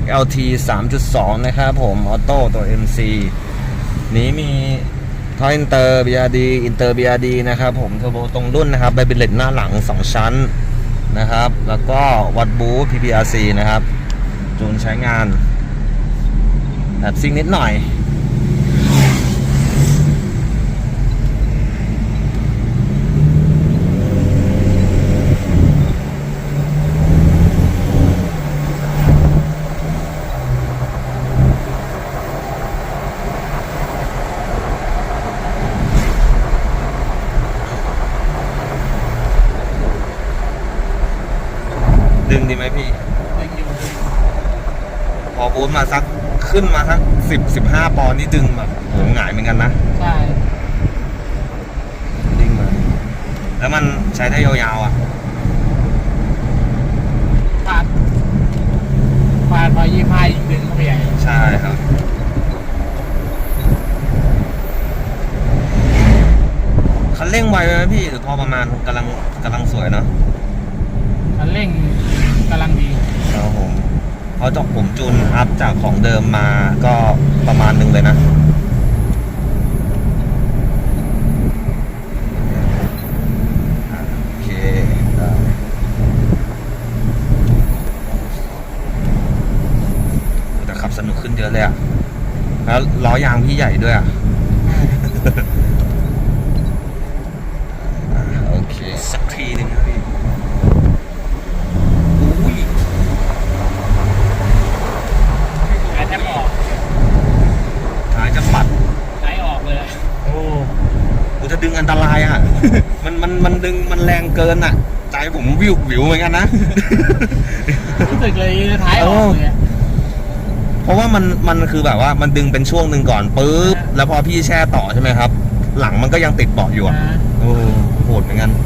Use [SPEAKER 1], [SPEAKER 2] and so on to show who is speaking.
[SPEAKER 1] XLT 3.2 นะครับผมออโต้ตัว MC นี้มีท่ออินเตอร์ BRD อินเตอร์ BRD นะครับผมเทอร์โบตรงรุ่นนะครับไบเบลเลตหน้าหลัง 2 ชั้นนะครับ แล้วก็วัดบู PPRC นะครับ จูนใช้งานแบบซิงนิดหน่อย ดึงดีไหมพี่
[SPEAKER 2] ยังอยู่
[SPEAKER 1] พอบูทมาสักขึ้นมาสักสิบสิบห้าปอนด์นี่ดึงแบบโหหงายเหมือนกันนะ
[SPEAKER 2] ใช่
[SPEAKER 1] ดึงมา แล้วมันใช้ได้ยาวๆอะ
[SPEAKER 2] ฟาดฟาดพอยี่ห้ายิงดึงเข้าไปใหญ่
[SPEAKER 1] ใช่ครับ คันเร่งไวไหมพี่หรือพอประมาณกำลังกำลังสวยเนาะ
[SPEAKER 2] คันเร่งกำลังดี
[SPEAKER 1] ครับผมเพราะจากผมจูนอัพจากของเดิมมาก็ประมาณหนึ่งเลยนะ โอเคได้แต่ขับสนุกขึ้นเยอะเลยอะแล้วล้อยางพี่ใหญ่ด้วยอะ อ่าโอเค สักทีหนึ่งนะพี่อุ้ย
[SPEAKER 2] หายแทบออก
[SPEAKER 1] ท้ายจะปัด
[SPEAKER 2] หายออกเลย
[SPEAKER 1] โอ้กูจะดึงอันตรายอะ มันมันมันดึงมันแรงเกินอะ ใจผมวิววิวเหมือนกันนะ
[SPEAKER 2] รู้สึกเลยท้ายออกเลยอะ
[SPEAKER 1] เพราะว่ามันมันคือแบบว่ามันดึงเป็นช่วงหนึ่งก่อนปุ๊บ แล้วพอพี่แช่ต่อใช่ไหมครับ หลังมันก็ยังติดเบาะอยู่อะ
[SPEAKER 2] นะ
[SPEAKER 1] โอ้โหดเหมือนกัน
[SPEAKER 2] เ